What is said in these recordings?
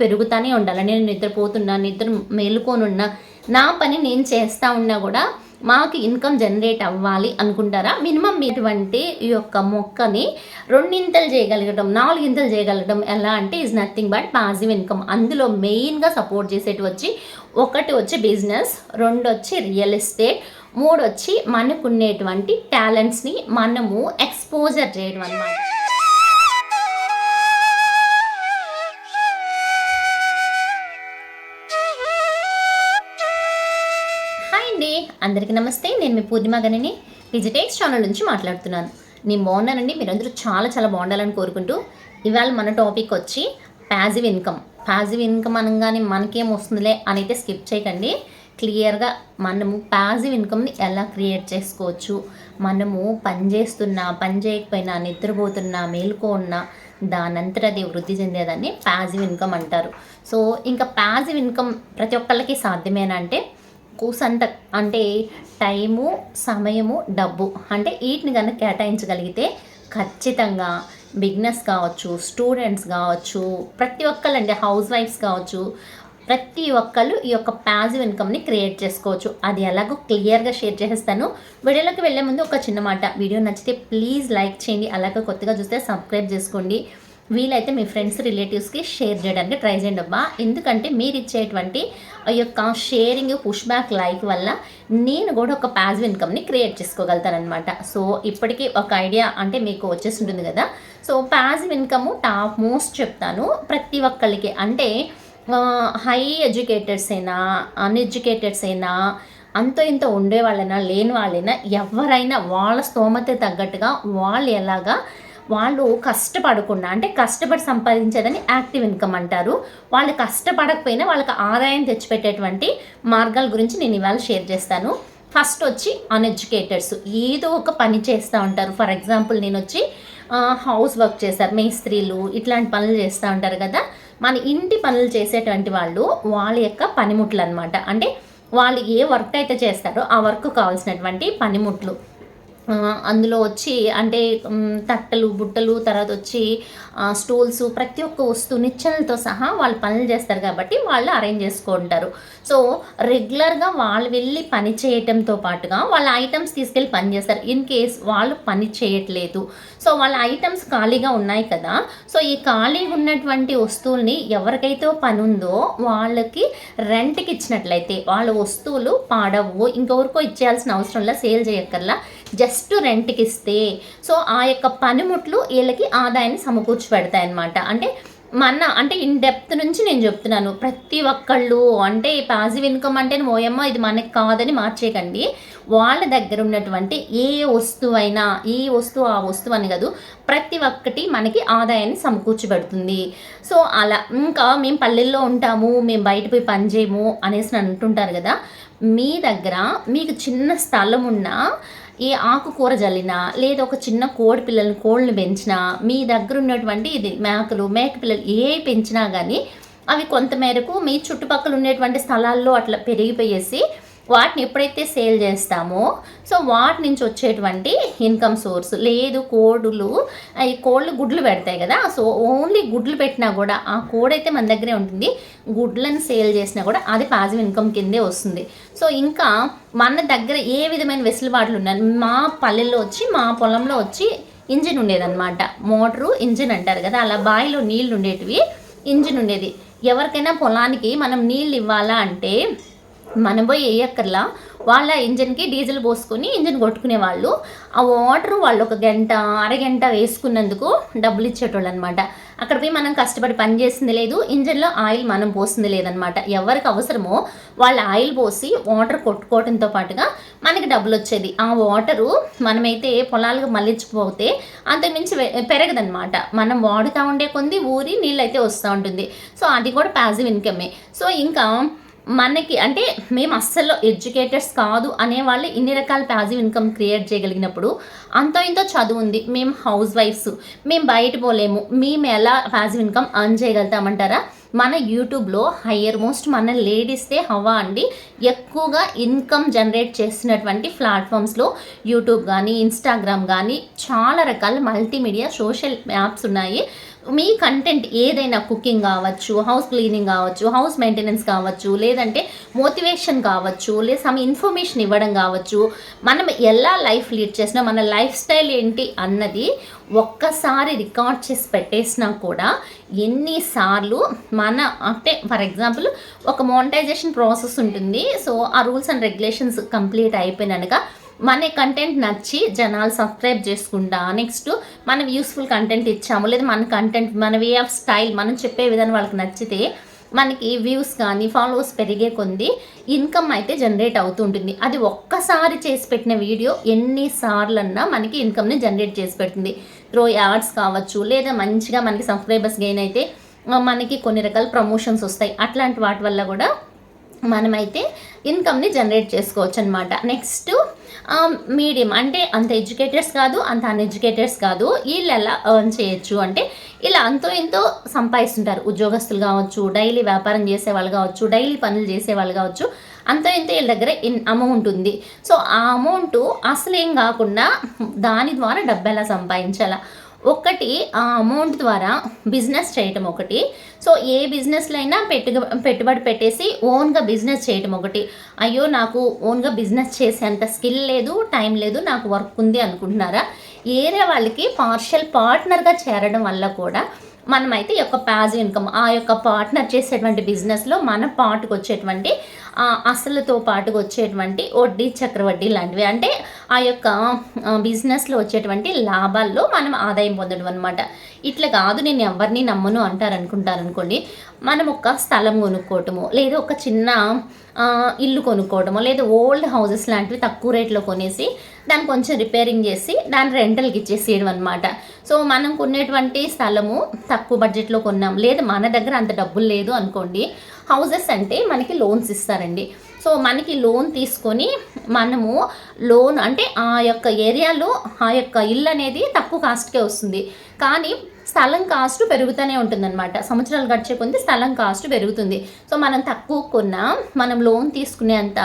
పెరుగుతూనే ఉండాలి. నేను నిద్రపోతున్నా నిద్ర మేలుకోనున్నా నా పని నేను చేస్తూ ఉన్నా కూడా మాకు ఇన్కమ్ జనరేట్ అవ్వాలి అనుకుంటారా? మినిమం ఇటువంటి ఈ యొక్క మొక్కని రెండింతలు చేయగలగడం నాలుగింతలు చేయగలగడం ఎలా అంటే is nothing but positive income అందులో మెయిన్గా సపోర్ట్ చేసేటి వచ్చి ఒకటి వచ్చి బిజినెస్ రెండు వచ్చి రియల్ ఎస్టేట్ మూడు వచ్చి మనకున్నటువంటి టాలెంట్స్ని మనము ఎక్స్పోజర్ చేయడం అనమాట అందరికీ నమస్తే నేను మీ పూర్ణిమ గనిని డిజిటెక్స్ ఛానల్ నుంచి మాట్లాడుతున్నాను. నేను బాగున్నానండి మీరందరూ చాలా చాలా బాగుండాలని కోరుకుంటూ ఇవాళ మన టాపిక్ వచ్చి ప్యాజివ్ ఇన్కమ్ ప్యాజివ్ ఇన్కమ్ అనగానే మనకేం వస్తుందిలే అని అయితే స్కిప్ చేయకండి క్లియర్గా మనము ప్యాజివ్ ఇన్కమ్ని ఎలా క్రియేట్ చేసుకోవచ్చు? మనము పని చేస్తున్నా పని చేయకపోయినా నిద్రపోతున్నా మేలుకో ఉన్నా దానంతట అది వృద్ధి చెందేదాన్ని ప్యాజివ్ ఇన్కమ్ అంటారు. సో ఇంకా ప్యాజివ్ ఇన్కమ్ ప్రతి ఒక్కళ్ళకి సాధ్యమేనా అంటే కూసంత అంటే టైము సమయము డబ్బు. అంటే వీటిని కనుక కేటాయించగలిగితే ఖచ్చితంగా బిజినెస్ కావచ్చు స్టూడెంట్స్ కావచ్చు ప్రతి ఒక్కళ్ళు అంటే హౌస్ వైఫ్స్ కావచ్చు ప్రతి ఒక్కళ్ళు ఈ యొక్క ప్యాజివ్ ఇన్కమ్ని క్రియేట్ చేసుకోవచ్చు. అది ఎలాగో క్లియర్గా షేర్ చేసేస్తాను. వీడియోలోకి వెళ్ళే ముందు ఒక చిన్న మాట. వీడియో నచ్చితే ప్లీజ్ లైక్ చేయండి. అలాగే కొత్తగా చూస్తే సబ్స్క్రైబ్ చేసుకోండి. వీలైతే మీ ఫ్రెండ్స్ రిలేటివ్స్కి షేర్ చేయడానికి ట్రై చేయండి అబ్బా. ఎందుకంటే మీరు ఇచ్చేటువంటి ఆ యొక్క షేరింగ్ పుష్ బ్యాక్ లైక్ వల్ల నేను కూడా ఒక ప్యాజివ్ ఇన్కమ్ని క్రియేట్ చేసుకోగలుగుతానమాట సో ఇప్పటికీ ఒక ఐడియా అంటే మీకు వచ్చేసి ఉంటుంది కదా. So passive income top most చెప్తాను ప్రతి ఒక్కళ్ళకి. అంటే హై ఎడ్యుకేటెడ్స్ అయినా అన్ఎడ్యుకేటెడ్స్ అయినా అంతో ఇంత ఉండే వాళ్ళైనా లేని వాళ్ళైనా ఎవరైనా వాళ్ళ స్తోమత తగ్గట్టుగా వాళ్ళు ఎలాగా వాళ్ళు కష్టపడకుండా అంటే కష్టపడి సంపాదించేదని యాక్టివ్ ఇన్కమ్ అంటారు. వాళ్ళు కష్టపడకపోయినా వాళ్ళకి ఆదాయం తెచ్చిపెట్టేటువంటి మార్గాల గురించి నేను ఇవాళ షేర్ చేస్తాను. ఫస్ట్ వచ్చి అన్ఎడ్యుకేటెడ్స్ ఏదో ఒక పని చేస్తూ ఉంటారు. ఫర్ ఎగ్జాంపుల్ నేను వచ్చి హౌస్ వర్క్ చేస్తారు మేస్త్రీలు ఇట్లాంటి పనులు చేస్తూ ఉంటారు కదా. మన ఇంటి పనులు చేసేటువంటి వాళ్ళు వాళ్ళ యొక్క పనిముట్లు అనమాట అంటే వాళ్ళు ఏ వర్క్ అయితే చేస్తారో ఆ వర్క్ కావాల్సినటువంటి పనిముట్లు. అందులో వచ్చి అంటే తట్టలు బుట్టలు తర్వాత వచ్చి స్టూల్స్ ప్రతి ఒక్క వస్తువు నిచ్చెనలతో సహా వాళ్ళు పనులు చేస్తారు కాబట్టి వాళ్ళు అరేంజ్ చేసుకుంటారు. సో రెగ్యులర్గా వాళ్ళు వెళ్ళి పని చేయటంతో పాటుగా వాళ్ళ ఐటమ్స్ తీసుకెళ్ళి పని చేస్తారు. ఇన్ కేస్ వాళ్ళు పని చేయట్లేదు. సో వాళ్ళ ఐటమ్స్ ఖాళీగా ఉన్నాయి కదా. సో ఈ ఖాళీగా ఉన్నటువంటి వస్తువుల్ని ఎవరికైతే పని ఉందో వాళ్ళకి రెంట్కి ఇచ్చినట్లయితే వాళ్ళ వస్తువులు పాడవు ఇంకెవరికో ఇచ్చేయాల్సిన అవసరంలా సేల్ చేయక్కర్లా? జస్ట్ రెంట్కి ఇస్తే సో ఆ యొక్క పనిముట్లు వీళ్ళకి ఆదాయాన్ని సమకూర్చి పెడతాయి అన్నమాట అంటే మన అంటే ఇన్ డెప్త్ నుంచి నేను చెప్తున్నాను. ప్రతి ఒక్కళ్ళు అంటే పాజిటివ్ ఇన్కమ్ అంటే ఓయమ్మ ఇది మనకి కాదని మార్చేయకండి. వాళ్ళ దగ్గర ఉన్నటువంటి ఏ వస్తువు అయినా ఈ వస్తువు ఆ వస్తువు అని కాదు ప్రతి ఒక్కటి మనకి ఆదాయాన్ని సమకూర్చిపెడుతుంది సో అలా ఇంకా మేము పల్లెల్లో ఉంటాము మేము బయట పోయి పని చేయము అనేసి అంటుంటారు కదా మీ దగ్గర మీకు చిన్న స్థలం ఉన్నా ఏ ఆకుకూర జల్లినా లేదా ఒక చిన్న కోడి పిల్లల్ని కోళ్ళని పెంచినా మీ దగ్గర ఉన్నటువంటి ఇది మేకలు మేక పిల్లలు ఏ పెంచినా కానీ అవి కొంత మేరకు మీ చుట్టుపక్కల ఉండేటువంటి స్థలాల్లో అట్లా పెరిగిపోయేసి వాటిని ఎప్పుడైతే సేల్ చేస్తామో సో వాటి నుంచి వచ్చేటువంటి ఇన్కమ్ సోర్స్ లేదు కోడులు ఈ కోళ్ళు గుడ్లు పెడతాయి కదా సో ఓన్లీ గుడ్లు పెట్టినా కూడా ఆ కోడ్ అయితే మన దగ్గరే ఉంటుంది. గుడ్లను సేల్ చేసినా కూడా అది పాజిటివ్ ఇన్కమ్ కిందే వస్తుంది. సో ఇంకా మన దగ్గర ఏ విధమైన వెసులుబాట్లు ఉన్నాయి మా పల్లెల్లో వచ్చి మా పొలంలో వచ్చి ఇంజిన్ ఉండేదన్నమాట. మోటరు ఇంజిన్ అంటారు కదా అలా బావిలో నీళ్ళు ఉండేటివి ఇంజిన్ ఉండేది. ఎవరికైనా పొలానికి మనం నీళ్ళు ఇవ్వాలా అంటే మనం పోయి వేయక్కర్లా. వాళ్ళ ఇంజన్కి డీజిల్ పోసుకొని ఇంజిన్ కొట్టుకునే వాళ్ళు ఆ వాటర్ వాళ్ళు ఒక గంట అరగంట వేసుకున్నందుకు డబ్బులు ఇచ్చేటోళ్ళు అనమాట అక్కడ పోయి మనం కష్టపడి పని చేసింది లేదు. ఇంజన్లో ఆయిల్ మనం పోసింది లేదనమాట ఎవరికి అవసరమో వాళ్ళ ఆయిల్ పోసి వాటర్ కొట్టుకోవడంతో పాటుగా మనకి డబ్బులు వచ్చేది. ఆ వాటరు మనమైతే పొలాలకు మళ్ళించిపోతే అంతకుమించి పెరగదనమాట మనం వాడుతూ ఉండే కొంది ఊరి నీళ్ళు అయితే వస్తూ ఉంటుంది. సో అది కూడా పాజిటివ్ ఇన్కమే సో ఇంకా మనకి అంటే మేము అస్సలు ఎడ్యుకేటర్స్ కాదు అనే వాళ్ళు ఇన్ని రకాల పాజిటివ్ ఇన్కమ్ క్రియేట్ చేయగలిగినప్పుడు అంతో ఇంతో చదువు ఉంది. మేము హౌస్ వైఫ్స్ మేము బయట పోలేము. మేము ఎలా పాజిటివ్ ఇన్కమ్ అర్న్ చేయగలుగుతామంటారా? మన యూట్యూబ్లో హయ్యర్ మోస్ట్ మన లేడీస్దే హవా అండి. ఎక్కువగా ఇన్కమ్ జనరేట్ చేస్తున్నటువంటి ప్లాట్ఫామ్స్లో యూట్యూబ్ కానీ ఇన్స్టాగ్రామ్ కానీ చాలా రకాల మల్టీమీడియా సోషల్ యాప్స్ ఉన్నాయి. మీ కంటెంట్ ఏదైనా కుకింగ్ కావచ్చు హౌస్ క్లీనింగ్ కావచ్చు హౌస్ మెయింటెనెన్స్ కావచ్చు లేదంటే మోటివేషన్ కావచ్చు లేదా సమ్ ఇన్ఫర్మేషన్ ఇవ్వడం కావచ్చు మనం ఎలా లైఫ్ లీడ్ చేసినా మన లైఫ్ స్టైల్ ఏంటి అన్నది ఒక్కసారి రికార్డ్ చేసి పెట్టేసినా కూడా ఎన్నిసార్లు మన అంటే ఫర్ ఎగ్జాంపుల్ ఒక మోనిటైజేషన్ ప్రాసెస్ ఉంటుంది. సో ఆ రూల్స్ అండ్ రెగ్యులేషన్స్ కంప్లీట్ అయిపోయినాక మన కంటెంట్ నచ్చి జనాలు సబ్స్క్రైబ్ చేసుకుంటా. నెక్స్ట్ మనం యూస్ఫుల్ కంటెంట్ ఇచ్చాము. లేదా మన కంటెంట్ మన వే ఆఫ్ స్టైల్ మనం చెప్పే విధానం వాళ్ళకి నచ్చితే మనకి వ్యూస్ కానీ ఫాలోవర్స్ పెరిగే కొంది ఇన్కమ్ అయితే జనరేట్ అవుతుంటుంది అది ఒక్కసారి చేసి పెట్టిన వీడియో ఎన్నిసార్లన్నా మనకి ఇన్కమ్ని జనరేట్ చేసి పెడుతుంది. త్రో యాడ్స్ కావచ్చు లేదా మంచిగా మనకి సబ్స్క్రైబర్స్ గెయిన్ అయితే మనకి కొన్ని రకాల ప్రమోషన్స్ వస్తాయి. అట్లాంటి వాటి వల్ల కూడా మనమైతే ఇన్కమ్ని జనరేట్ చేసుకోవచ్చు అనమాట నెక్స్ట్ మీడియం అంటే అంత ఎడ్యుకేటర్స్ కాదు అంత అన్ఎడ్యుకేటర్స్ కాదు. వీళ్ళు ఎలా ఎర్న్ చేయొచ్చు అంటే ఇలా అంతో ఎంతో సంపాదిస్తుంటారు. ఉద్యోగస్తులు కావచ్చు డైలీ వ్యాపారం చేసే వాళ్ళు కావచ్చు డైలీ పనులు చేసే వాళ్ళు కావచ్చు అంతో ఎంతో వీళ్ళ దగ్గర ఇన్ అమౌంట్ ఉంది. సో ఆ అమౌంట్ అసలేం కాకుండా దాని ద్వారా డబ్బు ఎలా సంపాదించాలా? ఒకటి ఆ అమౌంట్ ద్వారా బిజినెస్ చేయటం ఒకటి. సో ఏ బిజినెస్లో అయినా పెట్టుబ పెట్టుబడి పెట్టేసి ఓన్గా బిజినెస్ చేయటం ఒకటి. అయ్యో నాకు ఓన్గా బిజినెస్ చేసేంత స్కిల్ లేదు టైం లేదు నాకు వర్క్ ఉంది అనుకుంటున్నారా? ఏరే వాళ్ళకి పార్షల్ పార్ట్నర్గా చేరడం వల్ల కూడా మనమైతే ఈ యొక్క ప్యాజ్ ఇన్కమ్ ఆ యొక్క పార్ట్నర్ చేసేటువంటి బిజినెస్లో మన పార్ట్కి వచ్చేటువంటి అసలుతో పాటుగా వచ్చేటువంటి వడ్డీ చక్రవడ్డీ లాంటివి. అంటే ఆ యొక్క బిజినెస్లో వచ్చేటువంటి లాభాల్లో మనం ఆదాయం పొందడం అనమాట ఇట్లా కాదు నేను ఎవరిని నమ్మను అంటారు అనుకుంటారు అనుకోండి మనం ఒక స్థలం కొనుక్కోవటము లేదా ఒక చిన్న ఇల్లు కొనుక్కోవడము లేదా ఓల్డ్ హౌసెస్ లాంటివి తక్కువ రేట్లో కొనేసి దాన్ని కొంచెం రిపేరింగ్ చేసి దాన్ని రెంటల్కి ఇచ్చేసేయడం అనమాట సో మనం కొనేటువంటి స్థలము తక్కువ బడ్జెట్లో కొన్నాం లేదా మన దగ్గర అంత డబ్బులు లేదు అనుకోండి హౌసెస్ అంటే మనకి లోన్స్ ఇస్తారండి. సో మనకి లోన్ తీసుకొని మనము లోన్ అంటే ఆ యొక్క ఏరియాలో ఆ యొక్క ఇల్లు అనేది తక్కువ కాస్ట్కే వస్తుంది. కానీ స్థలం కాస్ట్ పెరుగుతూనే ఉంటుందన్నమాట. సంవత్సరాలు గడిచే కొద్ది స్థలం కాస్ట్ పెరుగుతుంది. సో మనం తక్కువ కొన్నా మనం లోన్ తీసుకునేంత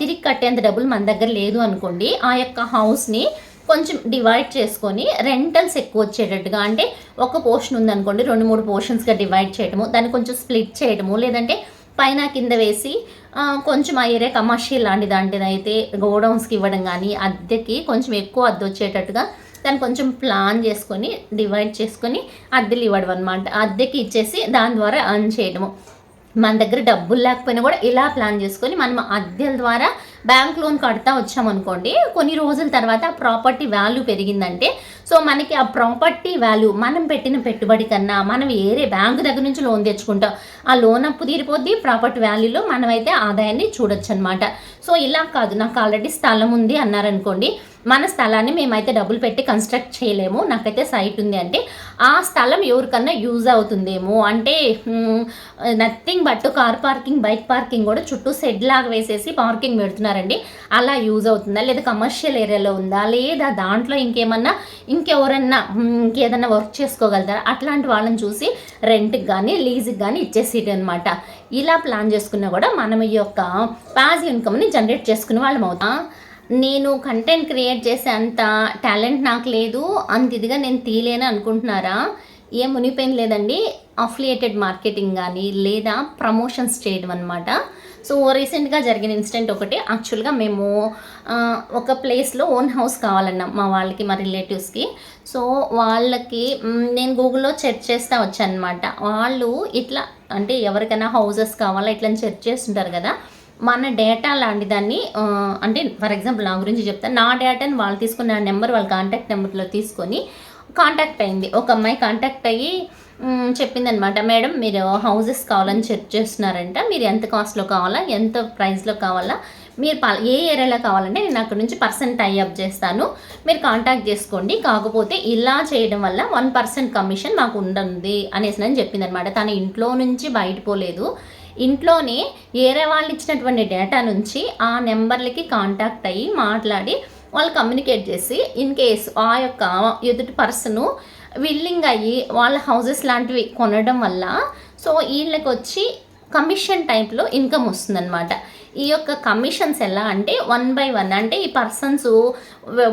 తిరిగి కట్టేంత డబ్బులు మన దగ్గర లేదు అనుకోండి ఆ యొక్క హౌస్ని కొంచెం డివైడ్ చేసుకొని రెంటల్స్ ఎక్కువ వచ్చేటట్టుగా అంటే ఒక పోర్షన్ ఉందనుకోండి రెండు మూడు పోర్షన్స్గా డివైడ్ చేయడము దాన్ని కొంచెం స్ప్లిట్ చేయడము లేదంటే పైన కింద వేసి కొంచెం ఆ ఏరియా కమర్షియల్ లాంటి దాంటిది అయితే గోడౌన్స్కి ఇవ్వడం కానీ అద్దెకి కొంచెం ఎక్కువ అద్దె వచ్చేటట్టుగా దాన్ని కొంచెం ప్లాన్ చేసుకొని డివైడ్ చేసుకొని అద్దెలు ఇవ్వడం అనమాట అద్దెకి ఇచ్చేసి దాని ద్వారా అర్న్ చేయడము. మన దగ్గర డబ్బులు లేకపోయినా కూడా ఇలా ప్లాన్ చేసుకొని మనం అద్దెల ద్వారా బ్యాంక్ లోన్ కడతా వచ్చామనుకోండి కొన్ని రోజుల తర్వాత ఆ ప్రాపర్టీ వాల్యూ పెరిగిందంటే సో మనకి ఆ ప్రాపర్టీ వాల్యూ మనం పెట్టిన పెట్టుబడి కన్నా మనం వేరే బ్యాంకు దగ్గర నుంచి లోన్ తెచ్చుకుంటాం. ఆ లోన్ అప్పు తీరిపోద్ది ప్రాపర్టీ వాల్యూలో మనమైతే ఆదాయాన్ని చూడొచ్చు అనమాట సో ఇలా కాదు నాకు ఆల్రెడీ స్థలం ఉంది అన్నారనుకోండి మన స్థలాన్ని మేమైతే డబ్బులు పెట్టి కన్స్ట్రక్ట్ చేయలేము. నాకైతే సైట్ ఉంది అంటే ఆ స్థలం ఎవరికన్నా యూజ్ అవుతుందేమో. అంటే nothing but car parking bike parking కూడా చుట్టూ సెడ్ లాగా వేసేసి పార్కింగ్ పెడుతున్నారండి. అలా యూజ్ అవుతుందా? లేదా కమర్షియల్ ఏరియాలో ఉందా? లేదా దాంట్లో ఇంకేమన్నా ఇంకెవరన్నా ఇంకేదన్నా వర్క్ చేసుకోగలుగుతారా? అట్లాంటి వాళ్ళని చూసి రెంట్కి కానీ లీజ్కి కానీ ఇచ్చేసేది అనమాట ఇలా ప్లాన్ చేసుకున్నా కూడా మనం ఈ యొక్క పాజ్ ఇన్కమ్ని జనరేట్ చేసుకునే వాళ్ళం అవుతాం. నేను కంటెంట్ క్రియేట్ చేసే అంత టాలెంట్ నాకు లేదు అంత ఇదిగా నేను తీయలేను అనుకుంటున్నారా? ఏం మునిపోయిన లేదండి. అఫిలియేటెడ్ మార్కెటింగ్ కానీ లేదా ప్రమోషన్స్ చేయడం అనమాట సో రీసెంట్గా జరిగిన ఇన్సిడెంట్ ఒకటి యాక్చువల్గా మేము ఒక ప్లేస్లో ఓన్ హౌస్ కావాలన్నాం మా వాళ్ళకి మా రిలేటివ్స్కి సో వాళ్ళకి నేను గూగుల్లో సెర్చ్ చేస్తూ వచ్చాను అనమాట వాళ్ళు ఇట్లా అంటే ఎవరికైనా హౌసెస్ కావాలా ఇట్లా సెర్చ్ చేస్తుంటారు కదా. మన డేటా లాంటి దాన్ని అంటే ఫర్ ఎగ్జాంపుల్ నా గురించి చెప్తాను నా డేటాని వాళ్ళు తీసుకున్న నెంబర్ వాళ్ళ కాంటాక్ట్ నెంబర్లో తీసుకొని కాంటాక్ట్ అయింది. ఒక అమ్మాయి కాంటాక్ట్ అయ్యి చెప్పిందనమాట మేడం మీరు హౌసెస్ కావాలని చెక్ చేస్తున్నారంట. మీరు ఎంత కాస్ట్లో కావాలా? ఎంత ప్రైస్లో కావాలా? మీరు ఏ ఏరియాలో కావాలంటే నేను అక్కడ నుంచి పర్సెంట్ టైఅప్ చేస్తాను. మీరు కాంటాక్ట్ చేసుకోండి. కాకపోతే ఇలా చేయడం వల్ల వన్ పర్సెంట్ కమిషన్ మాకు ఉండదు అనేసి నేను చెప్పింది అనమాట తను ఇంట్లో నుంచి బయట పోలేదు. ఇంట్లోనే వేరే వాళ్ళు ఇచ్చినటువంటి డేటా నుంచి ఆ నెంబర్లకి కాంటాక్ట్ అయ్యి మాట్లాడి వాళ్ళు కమ్యూనికేట్ చేసి ఇన్ కేస్ ఆ యొక్క ఎదుటి పర్సను విల్లింగ్ అయ్యి వాళ్ళ హౌజెస్ లాంటివి కొనడం వల్ల సో వీళ్ళకి వచ్చి కమిషన్ టైప్లో ఇన్కమ్ వస్తుందన్నమాట. ఈ యొక్క కమిషన్స్ ఎలా అంటే వన్ బై వన్ అంటే ఈ పర్సన్స్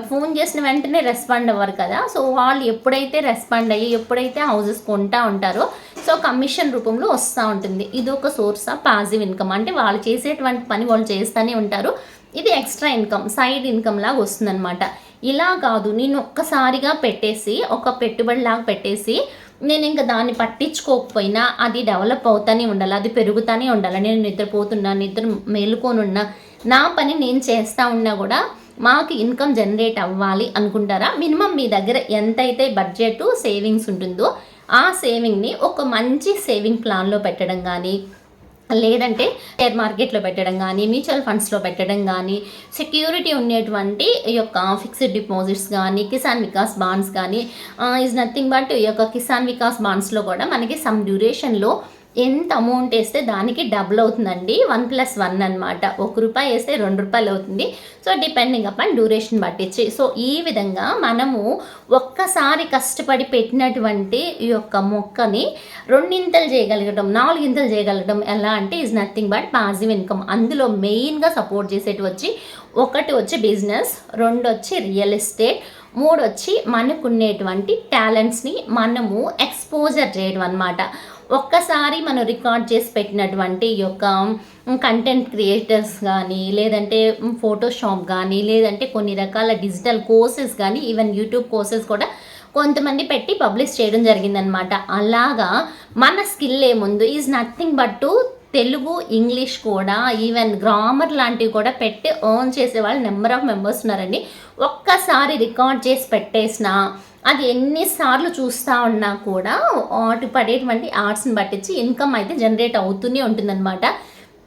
ఫోన్ చేసిన వెంటనే రెస్పాండ్ అవ్వరు కదా. సో వాళ్ళు ఎప్పుడైతే రెస్పాండ్ అయ్యి ఎప్పుడైతే హౌసెస్ కొంటా ఉంటారో సో కమిషన్ రూపంలో వస్తూ ఉంటుంది. ఇది ఒక సోర్స్ ఆఫ్ పాజిటివ్ ఇన్కమ్ అంటే వాళ్ళు చేసేటువంటి పని వాళ్ళు చేస్తూనే ఉంటారు. ఇది ఎక్స్ట్రా ఇన్కమ్ సైడ్ ఇన్కమ్ లాగా వస్తుందన్నమాట. ఇలా కాదు నేను ఒక్కసారిగా పెట్టేసి ఒక పెట్టుబడి లాగా పెట్టేసి నేను ఇంకా దాన్ని పట్టించుకోకపోయినా అది డెవలప్ అవుతానే ఉండాలి అది పెరుగుతూనే ఉండాలి. నేను నిద్రపోతున్నా నిద్ర మేలుకోనున్నా నా పని నేను చేస్తూ ఉన్నా కూడా మాకు ఇన్కమ్ జనరేట్ అవ్వాలి అనుకుంటారా? మినిమం మీ దగ్గర ఎంతైతే బడ్జెట్ సేవింగ్స్ ఉంటుందో ఆ సేవింగ్ని ఒక మంచి సేవింగ్ ప్లాన్లో పెట్టడం కానీ లేదంటే షేర్ మార్కెట్లో పెట్టడం కానీ మ్యూచువల్ ఫండ్స్లో పెట్టడం కానీ సెక్యూరిటీ ఉండేటువంటి ఈ యొక్క ఫిక్స్డ్ డిపాజిట్స్ కానీ కిసాన్ వికాస్ బాండ్స్ కానీ ఈజ్ నథింగ్ బట్ ఈ యొక్క కిసాన్ వికాస్ బాండ్స్లో కూడా మనకి సమ్ డ్యూరేషన్లో ఎంత అమౌంట్ వేస్తే దానికి డబుల్ అవుతుందండి? వన్ ప్లస్ వన్ అనమాట ఒక రూపాయి వేస్తే రెండు రూపాయలు అవుతుంది. సో డిపెండింగ్ అపాన్ డ్యూరేషన్ పట్టించి. సో ఈ విధంగా మనము ఒక్కసారి కష్టపడి పెట్టినటువంటి ఈ యొక్క మొక్కని రెండింతలు చేయగలగడం నాలుగింతలు చేయగలగడం ఎలా అంటే is nothing but positive income అందులో మెయిన్గా సపోర్ట్ చేసేటి వచ్చి ఒకటి వచ్చి బిజినెస్ రెండు వచ్చి రియల్ ఎస్టేట్ మూడు వచ్చి మనకున్నటువంటి టాలెంట్స్ని మనము ఎక్స్పోజర్ చేయడం అనమాట ఒక్కసారి మనం రికార్డ్ చేసి పెట్టినటువంటి యొక్క కంటెంట్ క్రియేటర్స్ కానీ లేదంటే ఫోటోషాప్ కానీ లేదంటే కొన్ని రకాల డిజిటల్ కోర్సెస్ కానీ ఈవెన్ యూట్యూబ్ కోర్సెస్ కూడా కొంతమంది పెట్టి పబ్లిష్ చేయడం జరిగిందనమాట అలాగా మన స్కిల్ ఏముంది is nothing but to Telugu English కూడా ఈవెన్ గ్రామర్ లాంటివి కూడా పెట్టి ఓన్ చేసే వాళ్ళు నెంబర్ ఆఫ్ మెంబర్స్ ఉన్నారండి. ఒక్కసారి రికార్డ్ చేసి పెట్టేసిన అది ఎన్నిసార్లు చూస్తూ ఉన్నా కూడా వాటి పడేటువంటి ఆర్ట్స్ని పట్టించి ఇన్కమ్ అయితే జనరేట్ అవుతూనే ఉంటుందన్నమాట.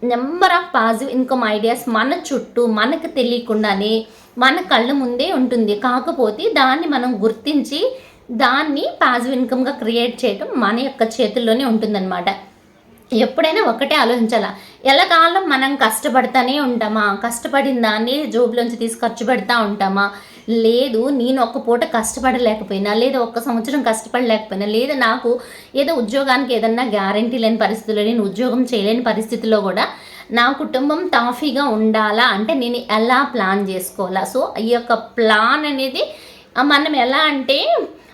Number of positive income ideas మన చుట్టూ మనకు తెలియకుండానే మన కళ్ళ ముందే ఉంటుంది. కాకపోతే దాన్ని మనం గుర్తించి దాన్ని పాజిటివ్ ఇన్కమ్గా క్రియేట్ చేయడం మన యొక్క చేతుల్లోనే ఉంటుందన్నమాట. ఎప్పుడైనా ఒకటే ఆలోచించాలా. ఎలాకాలం మనం కష్టపడతానే ఉంటామా? కష్టపడిన దాన్ని జోబులోంచి తీసి ఖర్చు పెడతా ఉంటామా? లేదు నేను ఒక్క పూట కష్టపడలేకపోయినా లేదా ఒక్క సంవత్సరం కష్టపడలేకపోయినా లేదా నాకు ఏదో ఉద్యోగానికి ఏదన్నా గ్యారంటీ లేని పరిస్థితుల్లో నేను ఉద్యోగం చేయలేని పరిస్థితుల్లో కూడా నా కుటుంబం టాఫీగా ఉండాలా? అంటే నేను ఎలా ప్లాన్ చేసుకోవాలా? సో ఈ యొక్క ప్లాన్ అనేది మనం ఎలా అంటే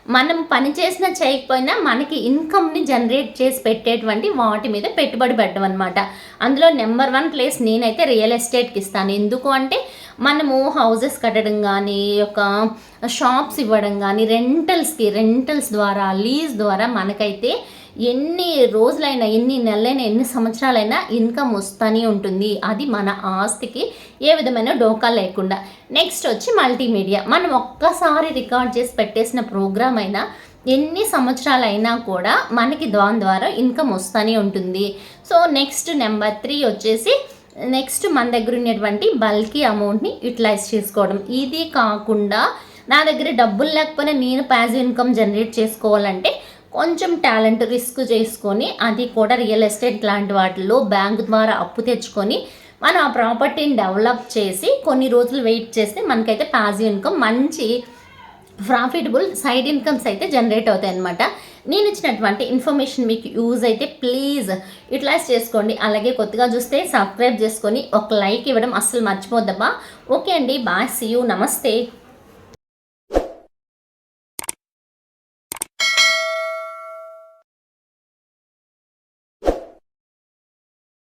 మనం పని చేసినా చేయకపోయినా మనకి ఇన్కమ్ని జనరేట్ చేసి పెట్టేటువంటి వాటి మీద పెట్టుబడి పెట్టడం అనమాట అందులో నెంబర్ వన్ ప్లేస్ నేనైతే రియల్ ఎస్టేట్కి ఇస్తాను. ఎందుకు అంటే మనము హౌజెస్ కట్టడం కానీ ఒక షాప్స్ ఇవ్వడం కానీ రెంటల్స్కి రెంటల్స్ ద్వారా లీజ్ ద్వారా మనకైతే ఎన్ని రోజులైనా ఎన్ని నెలలైనా ఎన్ని సంవత్సరాలైనా ఇన్కమ్ వస్తూనే ఉంటుంది. అది మన ఆస్తికి ఏ విధమైన డోకా లేకుండా. నెక్స్ట్ వచ్చి మల్టీమీడియా. మనం ఒక్కసారి రికార్డ్ చేసి పెట్టేసిన ప్రోగ్రామ్ అయినా ఎన్ని సంవత్సరాలైనా కూడా మనకి దాని ద్వారా ఇన్కమ్ వస్తూనే ఉంటుంది. సో నెక్స్ట్ నెంబర్ త్రీ వచ్చేసి నెక్స్ట్ మన దగ్గర ఉన్నటువంటి బల్కీ అమౌంట్ని యూటిలైజ్ చేసుకోవడం. ఇది కాకుండా నా దగ్గర డబ్బులు లేకపోయినా నేను ప్యాజివ్ ఇన్కమ్ జనరేట్ చేసుకోవాలంటే కొంచెం టాలెంట్ రిస్క్ చేసుకొని అది కూడా రియల్ ఎస్టేట్ లాంటి వాటిల్లో బ్యాంక్ ద్వారా అప్పు తెచ్చుకొని మనం ఆ ప్రాపర్టీని డెవలప్ చేసి కొన్ని రోజులు వెయిట్ చేస్తే మనకైతే పాజిటివ్ ఇన్కమ్ మంచి ప్రాఫిటబుల్ సైడ్ ఇన్కమ్స్ అయితే జనరేట్ అవుతాయి అనమాట నేను ఇచ్చినటువంటి ఇన్ఫర్మేషన్ మీకు యూజ్ అయితే ప్లీజ్ యూటిలైజ్ చేసుకోండి. అలాగే కొత్తగా చూస్తే సబ్స్క్రైబ్ చేసుకొని ఒక లైక్ ఇవ్వడం అస్సలు మర్చిపోద్దబ్బా ఓకే అండి బాయ్ సీ యూ నమస్తే.